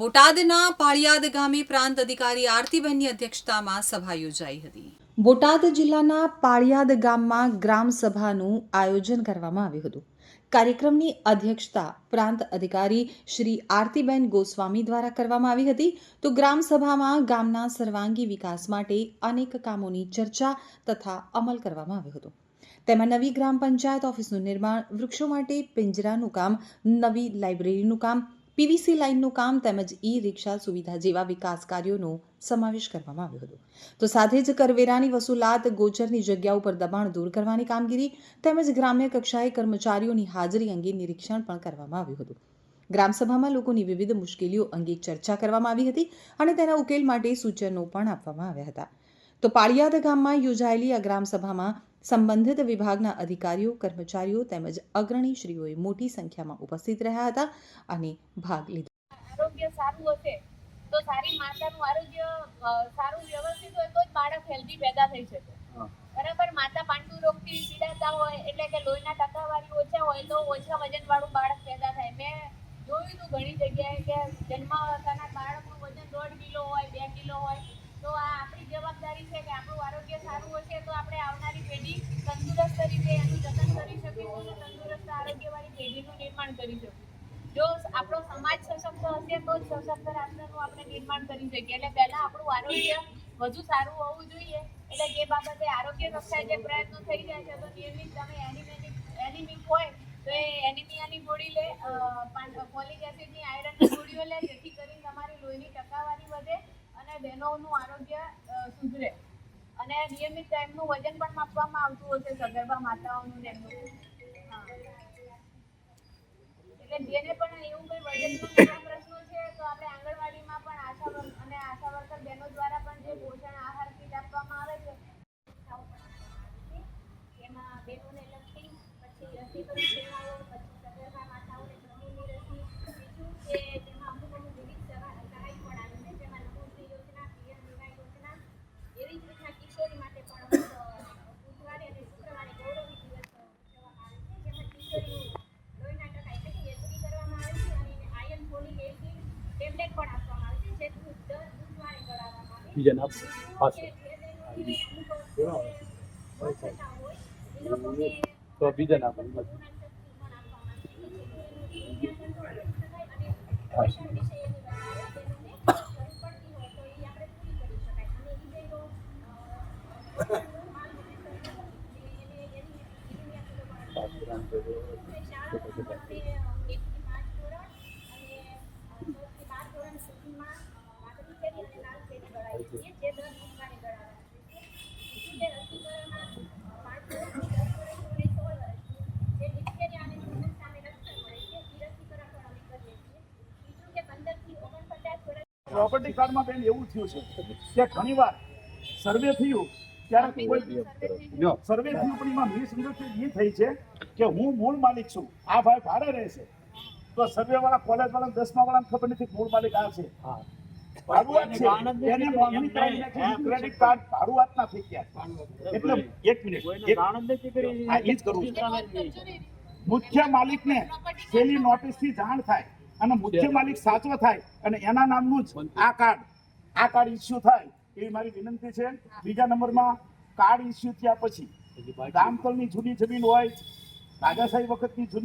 બોટાદના પાળિયાદ ગામે પ્રાંત અધિકારી આરતીબહેનની અધ્યક્ષતામાં સભા યોજાઈ હતી. બોટાદ જિલ્લાના પાળિયાદ ગામમાં ગ્રામ સભાનું આયોજન કરવામાં આવ્યું હતું. કાર્યક્રમની અધ્યક્ષતા પ્રાંત અધિકારી શ્રી આરતીબેન ગોસ્વામી દ્વારા કરવામાં આવી હતી. તો ગ્રામસભામાં ગામના સર્વાંગી વિકાસ માટે અનેક કામોની ચર્ચા તથા અમલ કરવામાં આવ્યો હતો. તેમાં નવી ગ્રામ પંચાયત ઓફિસનું નિર્માણ, વૃક્ષો માટે પિંજરાનું કામ, નવી લાઇબ્રેરીનું કામ પીવીસી લાઇનનું કામ તેમજ ઈ રિક્ષા સુવિધા જેવા વિકાસ કાર્યોનો સમાવેશ કરવામાં આવ્યો હતો. તો સાથે જ કરવેરાની વસૂલાત, ગોચરની જગ્યા ઉપર દબાણ દૂર કરવાની કામગીરી તેમજ ગ્રામ્ય કક્ષાએ કર્મચારીઓની હાજરી અંગે નિરીક્ષણ પણ કરવામાં આવ્યું હતું. ગ્રામસભામાં લોકોની વિવિધ મુશ્કેલીઓ અંગે ચર્ચા કરવામાં આવી હતી અને તેના ઉકેલ માટે સૂચનો પણ આપવામાં આવ્યા હતા. તો પાળિયાદ ગામમાં યોજાયેલી આ ગ્રામસભામાં સંબંધિત વિભાગના અધિકારીઓ કર્મચારીઓ તેમજ અગ્રણીશ્રીઓએ મોટી સંખ્યામાં ઉપસ્થિત રહ્યા હતા અને ભાગ લીધો. આરોગ્ય સારું હશે તો સારી માતાનું આરોગ્ય સારું વ્યવસ્થિત હોય તો જ બાળક હેલ્ધી પેદા થઈ શકે. બરાબર? માતા પાંડુ રોગથી પીડાતા હોય એટલે કે લોહીના ટકાવારી ઓછા હોય તો ઓછા વજનવાળું બાળક પેદા થાય. મેં જોયું હતું ઘણી જગ્યાએ કે જન્મ થનાર બાળકનું વજન દોઢ કિલો હોય બે કિલો હોય. તો આ આપણી જવાબદારી છે કે આપણું આરોગ્ય સારું હશે તો કરી શકું. જો આપણો સમાજ સશક્ત હશે તો જ સશક્ત રાષ્ટ્રનું આપણે નિર્માણ કરી શકીએ. એટલે પહેલા આપણું આરોગ્ય વધુ સારું હોવું જોઈએ. એટલે જે બાબતે આરોગ્ય કક્ષાએ જે પ્રયત્નો થઈ રહ્યા છે, તો નિયમિત તમે એનિમેનિક, એનિમિક હોય તો એ એનિમિયાની ગોળી લે ફોલિક એસિડની આયરનની ગોળીઓ લે, જેથી કરીને તમારી લોહીની ટકાવારી વધે અને બહેનોનું આરોગ્ય સુધરે. અને નિયમિત ટાઈમનું વજન પણ માપવામાં આવતું હશે સગર્ભા માતાઓનું એમનું હા. viene por un ગળાવવામાં આવે છે બીજા નામ પાસ કે જે બહેનોને અમુક અ, થતા હોય એ લોકોને તો બીજા નામ પ્રોપર્ટી કાર્ડમાં બેન એવું થયું છે કે ઘણીવાર સર્વે થયું ત્યારે કોઈ સર્વે થયું પણ એમાં મિસઅન્ડરસ્ટેન્ડિંગ એ થઈ છે કે હું મૂળ માલિક છું આ ભાઈ ભાડે રહેશે. તો સર્વે વાળા કોલેજ વાળા દસમા વાળા ખબર નથી મૂળ માલિક આ છે. ભાડુઆત ક્રેડિટ કાર્ડ ભાડુઆતના થઈ ગયા. એટલે એક મિનિટ એક- હા, ઈ જ કરવું છે. મુખ્ય માલિકને પેલી નોટિસથી જાણ થાય અને મુખ્ય માલિક સાચો થાય અને એના નામનું જ આ કાર્ડ આ કાર્ડ ઇસ્યુ થાય એવી મારી વિનંતી છે. બીજા નંબરમાં કાર્ડ ઇસ્યુ થયા પછી ગામતલની જૂની જમીન હોય રાજાશાહી વખતની જૂની